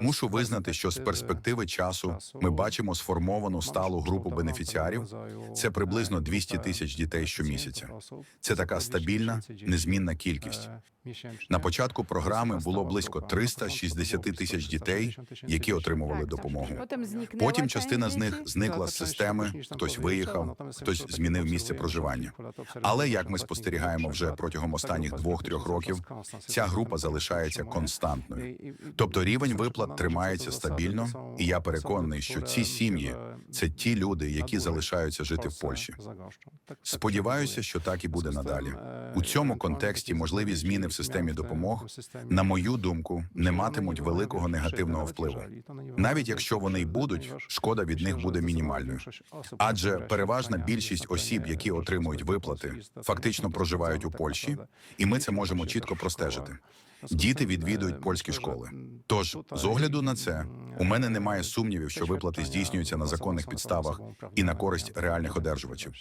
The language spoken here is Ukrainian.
Мушу визнати, що з перспективи часу ми бачимо сформовану сталу групу бенефіціарів. Це приблизно 200 тисяч дітей щомісяця. Це така стабільна, незмінна кількість. На початку програми було близько 360 тисяч дітей, які отримували допомогу. Потім частина з них зникла з системи, хтось виїхав, хтось змінив місце проживання. Але як ми спостерігаємо вже протягом останніх двох-трьох років, ця група залишається константною. Тобто рівень виплат тримається стабільно, і я переконаний, що ці сім'ї це ті люди, які залишаються жити в Польщі. Сподіваюся, що так і буде надалі. У цьому контексті можливі зміни в системі допомог, на мою думку, не матимуть великого негативного впливу. Навіть якщо вони й будуть, шкода від них буде мінімальною. Адже переважна більшість осіб, які отримують виплати, фактично проживають у Польщі, і ми це можемо чітко простежити. Діти відвідують польські школи. Тож, з огляду на це, у мене немає сумнівів, що виплати здійснюються на законних підставах і на користь реальних одержувачів.